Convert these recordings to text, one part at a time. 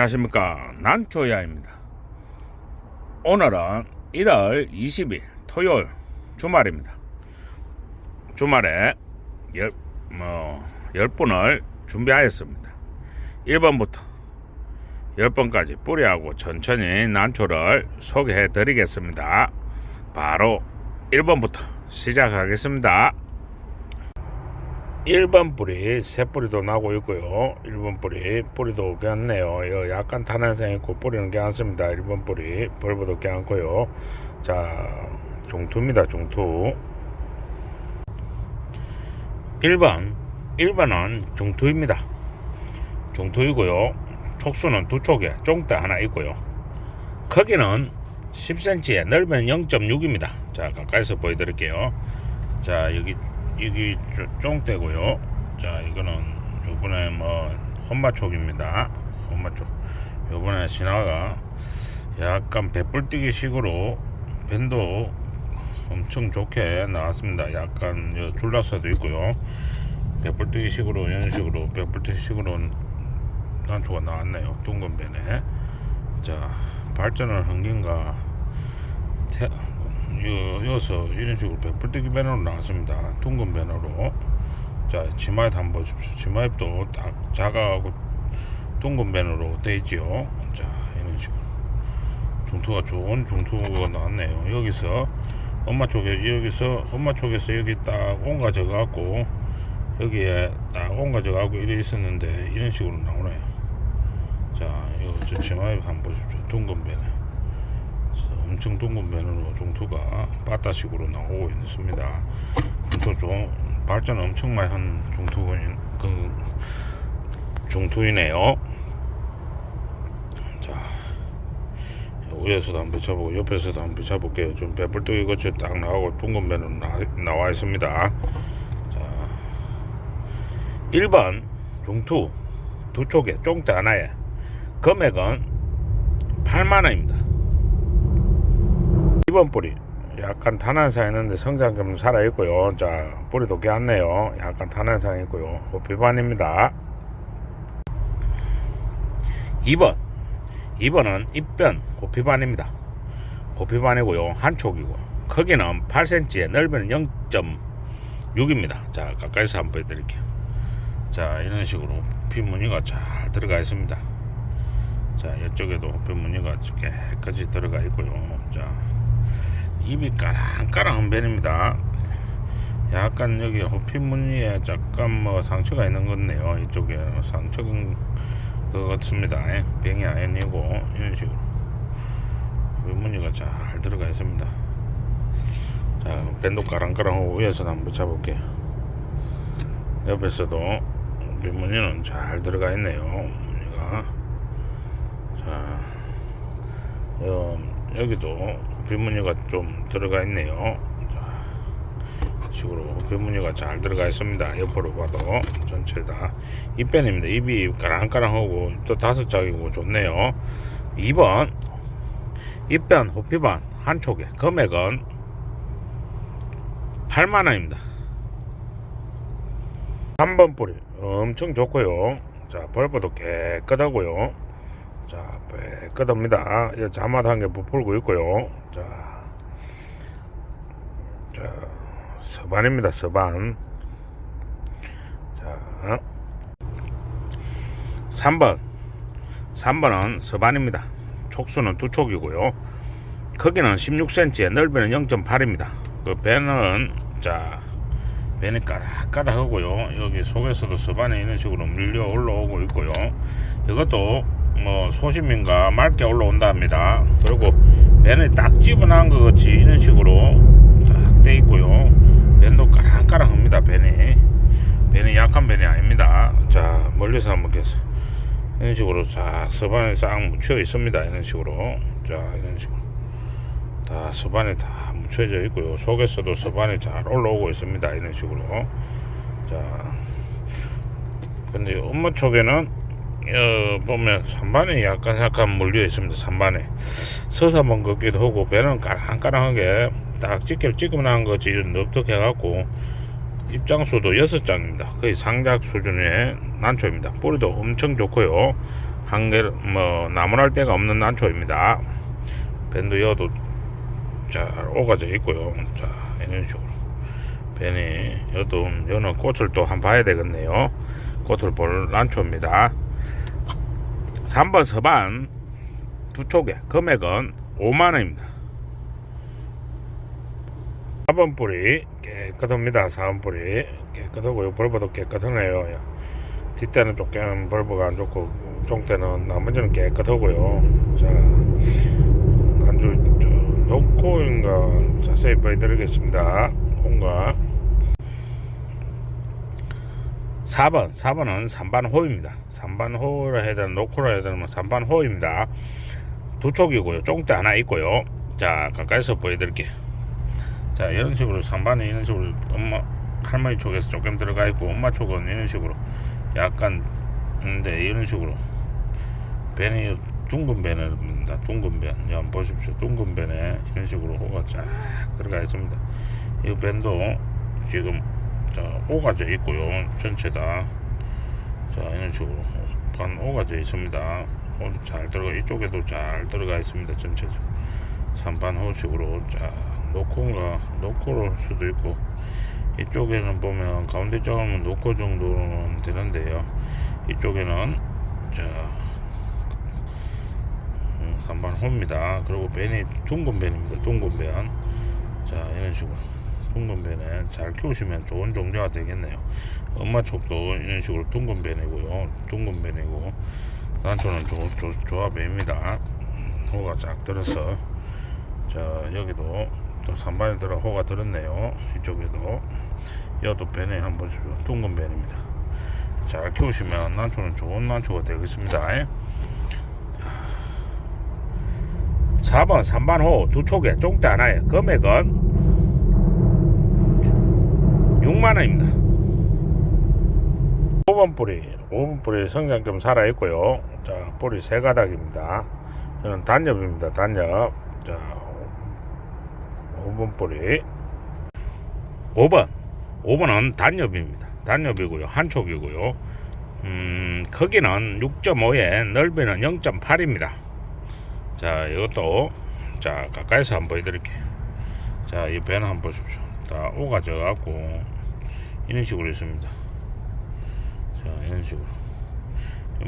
안녕하십니까. 난초야입니다. 오늘은 1월 20일 토요일 주말입니다. 주말에 열, 뭐, 10분을 준비하였습니다. 1번부터 10번까지 뿌리하고 천천히 난초를 소개해 드리겠습니다. 바로 1번부터 시작하겠습니다 1번 뿌리 새 뿌리도 나고 있고요. 1번 뿌리 뿌리도 괜찮네요. 약간 탄환성 있고 뿌리는 괜찮습니다. 1번 뿌리 벌브도 괜찮고요. 자 종투입니다 종투. 1번 1번은 종투입니다. 종투이고요. 촉수는 두 촉에 쫑대 하나 있고요. 크기는 10cm에 넓이는 0.6입니다. 자 가까이서 보여드릴게요. 자 여기 여기 쫑대고요. 자 이거는 요번에 뭐 엄마촉입니다. 엄마촉. 요번에 신화가 약간 배불뛰기 식으로 밴도 엄청 좋게 나왔습니다. 약간 요 줄라서도 있고요. 배불뛰기 식으로 이런 식으로 배불뛰기 식으로 난초가 나왔네요. 둥근 밴에. 자 발전을 한 긴가 태, 요, 여기서 이런 식으로 배불뜨기 배너로 나왔습니다. 둥근 배너로. 자, 치마입 한번 보십시오. 치마입도 딱 작아하고 둥근 배너로 되어 있지요. 자, 이런 식으로. 중투가 좋은 중투가 나왔네요. 여기서 엄마 쪽에, 여기서 엄마 쪽에서 여기 딱 온가 져 갖고 여기에 딱 온가 져 갖고 이래 있었는데 이런 식으로 나오네요. 자, 이거 저 치마입 한번 보십시오. 둥근 배너. 엄청 둥근 면으로 종투가 바다식으로 나오고 있습니다. 종투 좀 발전 엄청 많이 한 종투인 그 종투이네요. 자 위에서도 한번 비춰보고 옆에서도 한번 비춰볼게요. 좀 배불뚝이 거치 딱 나오고 둥근 면으로 나, 나와 있습니다. 자 1번 종투 두 쪽에 쫑대 하나에 금액은 8만원입니다. 2번 뿌리. 약간 탄환상 있는데 성장좀 살아있고요. 자 뿌리도 괜찮네요. 약간 탄환상 있고요. 호피반입니다. 2번. 2번은 입변 호피반입니다. 호피반이고요. 한촉이고. 크기는 8cm에 넓이는 0.6입니다. 자 가까이서 한번 보여드릴게요. 자 이런 식으로 호피 무늬가 잘 들어가 있습니다. 자 이쪽에도 호피 무늬가 깨끗이 들어가 있고요. 자 입이 까랑까랑한 편입니다. 약간 여기 호피 무늬에 약간 뭐 상처가 있는 건데요. 이쪽에 상처는 그 같습니다. 예, 병이 아니고 이런 식으로 무늬가 잘 들어가 있습니다. 자, 밴도 까랑까랑하고 위에서 한번 잡을게요. 옆에서도 호피 무늬는 잘 들어가 있네요. 무늬가 자, 여, 여기도 빗무늬가 좀 들어가 있네요. 자, 식으로 빗무늬가 잘 들어가 있습니다. 옆으로 봐도 전체 다 입변입니다. 입이 까랑까랑하고 또 다섯 짝이고 좋네요. 2번 입변 호피반 한쪽에 금액은 8만 원입니다. 3번 뿌리 엄청 좋고요. 자 벌브도 깨끗하고요. 자, 깨끗합니다. 이 자마한 게 부풀고 있고요. 자, 자, 서반입니다. 서반. 자, 3번. 3번은 서반입니다. 촉수는 두 촉이고요. 크기는 16cm에 넓이는 0.8입니다. 그 배는 자 배는 까닥까닥하고요. 여기 속에서도 서반에 이런 식으로 밀려 올라오고 있고요. 이것도 뭐 소심인가 맑게 올라온다 합니다. 그리고 배는 딱 집어넣은 것 같이 이런 식으로 딱 돼 있고요. 배도 까랑까랑합니다. 배는 배는 약한 배는 아닙니다. 자 멀리서 한번 계서 이런 식으로 싹 서반에 싹 묻혀 있습니다. 이런 식으로 자 이런 식으로 다 서반에 다 묻혀져 있고요. 속에서도 서반이 잘 올라오고 있습니다. 이런 식으로 자 근데 엄마 쪽에는 어, 보면 산반에 약간 약간 물려 있습니다. 산반에 서사만 걷기도 하고 배는 까랑까랑하게 딱 찍혀 찍으면 거지 넙득해 갖고 입장수도 여섯 장입니다. 거의 상작 수준의 난초입니다. 뿌리도 엄청 좋고요. 한개 뭐 나무랄 데가 없는 난초입니다. 밴드 여도 잘 오가져 있고요. 자 이런 식으로 밴이 여도 여는 꽃을 또 한 봐야 되겠네요. 꽃을 볼 난초입니다. 3번 서반 두 촉에 금액은 5만 원입니다. 4번 뿌리 깨끗합니다. 4번 뿌리 깨끗하고요. 벌버도 깨끗하네요. 야. 뒷대는 조금 벌버가 안 좋고 종대는 나머지는 깨끗하고요. 자, 저, 놓고인가 자세히 보여드리겠습니다. 홍가 4번, 4번은 3반 호입니다. 3반 호라 해야 되나 놓고라 해야 되나 3반 호입니다. 두 촉이고요. 쫑대 하나 있고요. 자, 가까이서 보여드릴게요. 자, 이런 식으로 3반에 이런 식으로 엄마 할머니 쪽에서 조금 들어가 있고 엄마 쪽은 이런 식으로 약간 근데 이런 식으로 벤이 둥근 벤입니다. 둥근 벤. 야, 한번 보십시오. 둥근 벤에 이런 식으로 호가 쫙 들어가 있습니다. 이 벤도 지금 자 오가져 있고요. 전체 다. 자 이런 식으로 반 오가져 있습니다. 호잘 들어가 이쪽에도 잘 들어가 있습니다. 전체적으로 3반 호식으로 자 노코인가 노코로 수도 있고 이쪽에는 보면 가운데 쪽은 노코 정도는 되는데요. 이쪽에는 자 음, 3반 호입니다. 그리고 벤이 둥근 벤입니다. 둥근 벤. 자 이런 식으로 둥근 벤에 잘 키우시면 좋은 종자가 되겠네요. 엄마 촉도 이런 식으로 둥근 벤이고요. 둥근 벤이고 난초는 조, 조, 조합입니다. 호가 쫙 들어서 자 여기도 또 3반에 들어 호가 들었네요. 이쪽에도 여도 벤에 한번 보시죠. 둥근 벤입니다. 잘 키우시면 난초는 좋은 난초가 되겠습니다. 4번, 3반 호 두 촉에 쫑대 하나에 금액은 6만원입니다. 5번 뿌리, 5번 뿌리 성장점 살아있고요. 자, 뿌리 세 가닥입니다. 이는 단엽입니다. 단엽. 자, 5번 뿌리. 5번. 5번은 단엽입니다. 단엽이고요. 한 촉이고요. 음, 크기는 6.5에 넓이는 0.8입니다. 자, 이것도 자, 가까이서 한번 보여드릴게요. 자, 이 배는 한번 보십시오. 다 오가져 갖고 이런 식으로 있습니다. 자, 이런 식으로.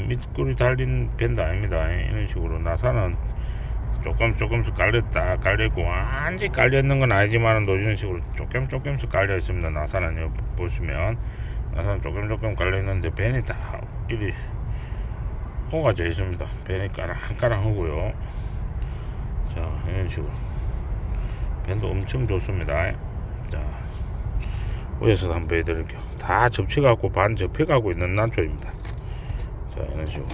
밑구리 달린 밴도 아닙니다. 이런 식으로 나사는 조금 조금씩 깔렸다 깔려있고 완전히 깔려있는 건 아니지만 또 이런 식으로 조금 조금씩 깔려 있습니다. 나사는 여기 보시면 나사는 조금 조금 깔려 있는데 밴이 다 이리 오가져 있습니다. 밴이 까랑까랑하고요. 자 이런 식으로 밴도 엄청 좋습니다. 자 위에서 한번 보여드릴게요. 다 접치갖고 반 접혀가고 있는 난초입니다. 자 이런 식으로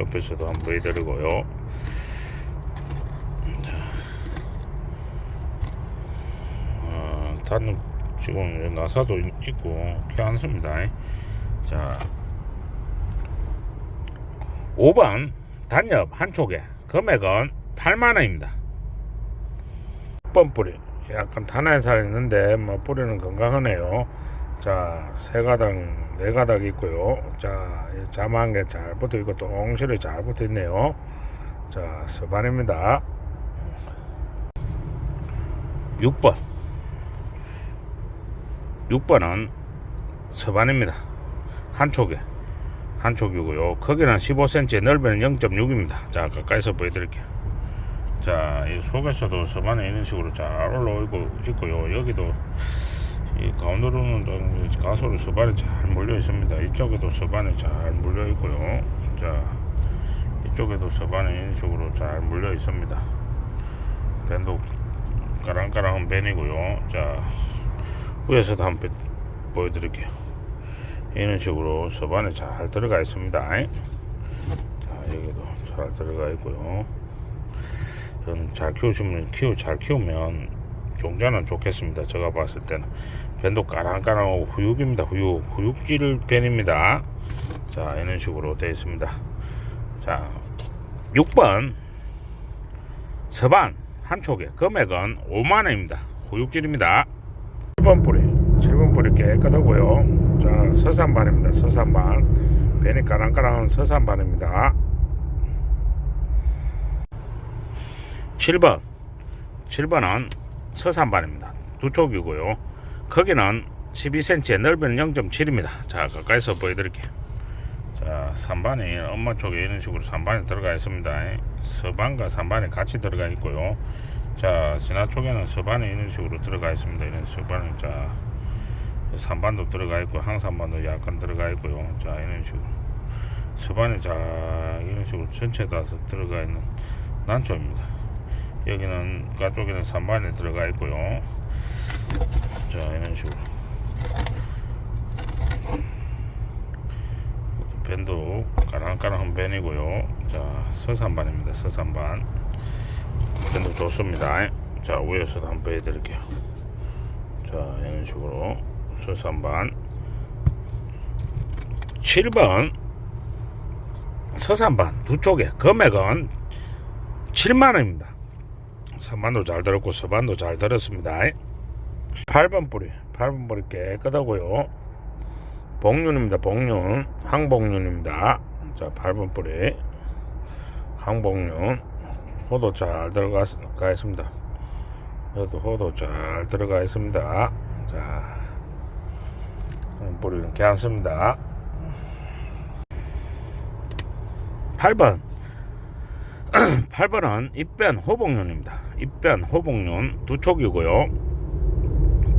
옆에서도 한번 보여드리고요. 어, 단는 지금 나사도 있고 괜찮습니다. 자 5번 단엽 한 촉에 금액은 8만원입니다. 6번 뿌리 약간 탄화에 살있는데 뭐 뿌리는 건강하네요. 자, 세 가닥, 네 가닥 있고요. 자, 이 자만 게 잘 붙어 있고 또 옹실이 잘 붙어 있네요. 자, 서반입니다. 6번. 6번은 서반입니다. 한 촉에. 한 촉이고요. 크기는 15cm, 넓이는 0.6입니다. 자, 가까이서 보여드릴게요. 자, 이 속에서도 서반에 이런 식으로 잘 올라오고 있고요. 여기도 이 가운데로는 좀 가소로 서반이 잘 몰려 있습니다. 이쪽에도 서반이 잘 몰려 있고요. 자, 이쪽에도 서반이 이런 식으로 잘 몰려 있습니다. 밴도 까랑까랑한 밴이고요. 자, 위에서도 한번 보여드릴게요. 이런 식으로 서반에 잘 들어가 있습니다. 자, 여기도 잘 들어가 있고요. 저는 잘 키우시면 키우 잘 키우면 종자는 좋겠습니다. 제가 봤을 때는 밴도 까랑까랑하고 후육입니다. 후육 후육질 밴입니다. 자 이런 식으로 되어 있습니다. 자 6번 서반 한 촉에 금액은 5만 원입니다. 후육질입니다. 7번 뿌리 7번 뿌리 깨끗하고요. 자 서산반입니다. 서산반 밴이 까랑까랑한 서산반입니다. 7번. 7번은 서산반입니다. 두 쪽이고요. 크기는 12cm 넓이는 0.7입니다. 자 가까이서 보여드릴게요. 자 3반이 엄마 쪽에 이런 식으로 3반이 들어가 있습니다. 서반과 3반이 같이 들어가 있고요. 자 진화 쪽에는 서반이 이런 식으로 들어가 있습니다. 이런 서반이 자 3반도 들어가 있고 항산반도 약간 들어가 있고요. 자 이런 식으로. 서반이 자 이런 식으로 전체 다 들어가 있는 난초입니다 여기는 가쪽에는 3반이 들어가 있고요. 자 이런 식으로. 밴도 까랑까랑한 밴이고요. 자 서산반입니다 서산반. 밴도 좋습니다. 자 위에서도 한번 보여드릴게요. 자 이런 식으로 서산반. 7번. 서산반 두 쪽에 금액은 7만원입니다 3반도 잘 들었고 서반도 잘 들었습니다. 8번 뿌리 8번 뿌리 깨끗하고요. 복륜입니다 복륜. 항복륜입니다. 자 8번 뿌리. 항복륜. 호도 잘 들어가 가 있습니다. 여기도 호도 잘 들어가 있습니다. 자 뿌리는 괜찮습니다. 8번 8번은 입변 호복륜입니다. 입변 호복륜 두 촉이고요.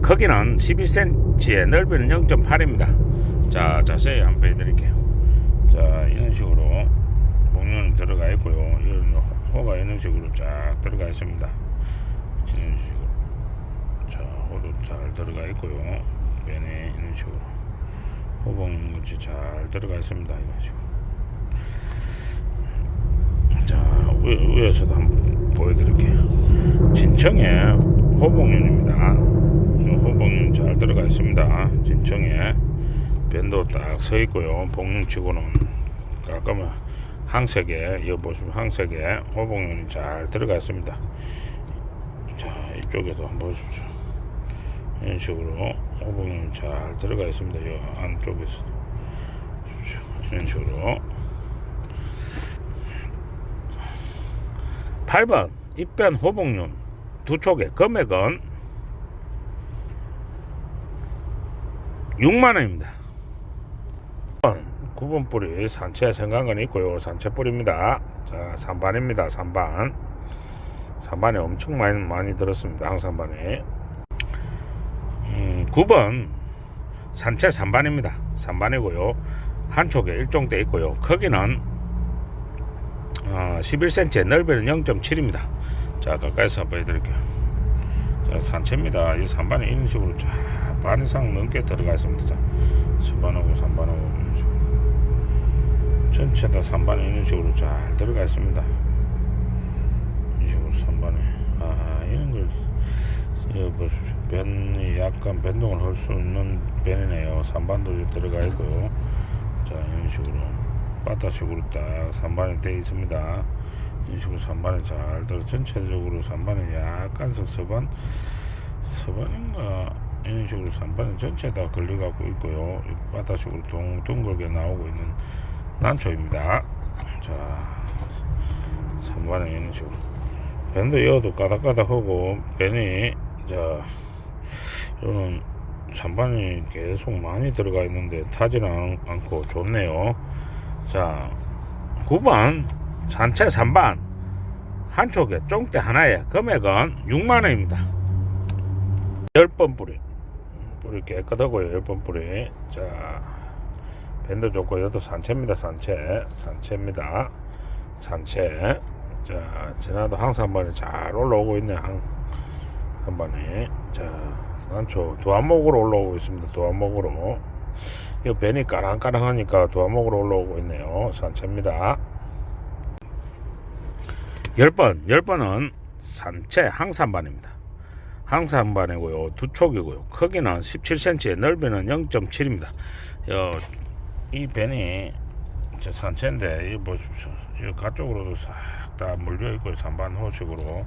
크기는 12cm에 넓이는 0.8입니다. 자 자세히 한번 보여드릴게요. 자 이런 식으로 목련이 들어가 있고요. 이런 호가 이런 식으로 쫙 들어가 있습니다. 이런 식으로. 자 호도 잘 들어가 있고요. 변에 이런 식으로. 호봉 같이 잘 들어가 있습니다. 이런 식으로 자 위, 위에서도 한번 보여드릴게요. 진청에 호봉윤입니다. 호봉윤 잘 들어가 있습니다. 진청에 밴도 딱 서 있고요. 복륜치고는 깔끔한 항색에 여기 보시면 항색에 호봉윤이 잘 들어가 있습니다. 자 이쪽에도 한번 보십시오. 이런 식으로 호봉윤이 잘 들어가 있습니다. 이 안쪽에서도. 이런 식으로 8번 입변 호복륜 두 촉의 금액은 6만원입니다. 9번 뿌리 산채 생강은 있고요. 산채 뿌리입니다. 자 3반입니다. 3반. 3반에 엄청 많이 많이 들었습니다. 항산반에. 음, 9번 산채 3반입니다. 3반이고요. 한쪽에 일종대 있고요. 크기는 어, 11cm 넓이는 0.7입니다. 자 가까이서 한번 보여드릴게요. 자 산채입니다. 이 3반에 이런 식으로 쫙반 이상 넘게 들어가 있습니다 자 10반하고 3반하고 이런 식으로. 전체 다 3반에 이런 식으로 잘 들어가 있습니다. 이런 식으로 3반에. 아 이런 걸 여기 보십시오. 밴이 약간 변동을 할 수 있는 밴이네요. 3반도 들어가 있고요 자 이런 식으로 바타식으로 딱 3반이 되어 있습니다. 이런 식으로 3반이 잘 들어 전체적으로 3반이 약간씩 서반 서반인가? 이런 식으로 3반이 전체 다 걸려갖고 있고요. 이 바타식으로 동, 둥글게 나오고 있는 난초입니다. 자 3반에 이런 식으로. 밴드 이어도 까닥까닥하고 밴이 자 이거는 3반이 계속 많이 들어가 있는데 타지는 않고 좋네요 자 9번 산채 3반. 한쪽에 쫑대 하나에 금액은 6만원입니다. 10번 뿌리. 뿌리 깨끗하고요 10번 뿌리. 자 밴드 좋고 이것도 산채입니다 산채. 산채입니다. 산채. 자 지나도 항상 한 번에 잘 올라오고 있네 한, 한 번에. 자 난초 두 안목으로 올라오고 있습니다 두 안목으로 이 벤이 까랑까랑하니까 두 안목으로 올라오고 있네요. 산채입니다. 10번 10번은 산채 항산반입니다. 항산반이고요. 두 촉이고요. 크기는 17cm 넓이는 0.7입니다. 이 벤이 저 산채인데 이 보십시오. 이 가쪽으로도 싹 다 물려 있고 산반 호식으로.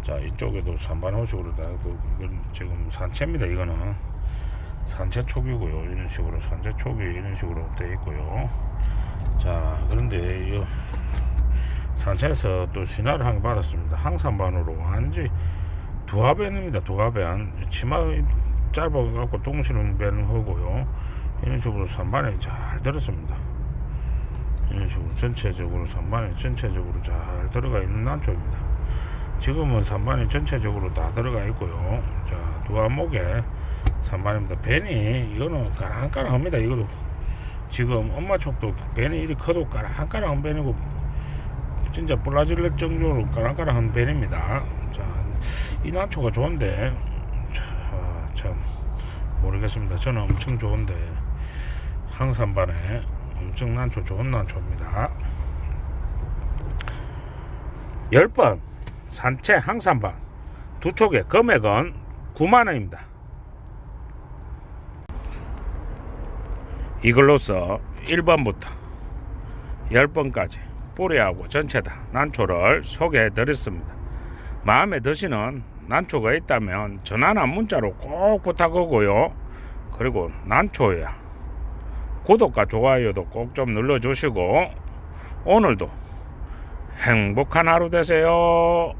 자 이쪽에도 산반 호식으로 다 그- 이건 지금 산채입니다 이거는 산채 촉이고요 이런 식으로 산채 촉이 이런 식으로 되어 있고요 자 그런데 이 산차에서 또 신화를 한 개 받았습니다. 항산반으로 완전 두하변입니다. 두하변 치마 짧아갖고 똥실은 배는 하고요. 이런 식으로 산반에 잘 들었습니다. 이런 식으로 전체적으로 산반에 전체적으로 잘 들어가 있는 난초입니다. 지금은 산반이 전체적으로 다 들어가 있고요. 자, 두안목에 산반입니다. 벤이 이거는 까랑까랑합니다. 이거도 지금 엄마 촉도 벤이 이리 커도 까랑까랑한 벤이고 진짜 불라질릴 정도로 까랑까랑한 벤입니다. 자, 이 난초가 좋은데 자, 참 모르겠습니다. 저는 엄청 좋은데 항산반에 엄청 난초 좋은 난초입니다. 10번 산채 항산반 두 촉의 금액은 9만원입니다. 이걸로써 1번부터 10번까지 뿌리하고 전체 다 난초를 소개해 드렸습니다. 마음에 드시는 난초가 있다면 전화나 문자로 꼭 부탁하고요. 그리고 난초야 구독과 좋아요도 꼭 좀 눌러주시고 오늘도 행복한 하루 되세요.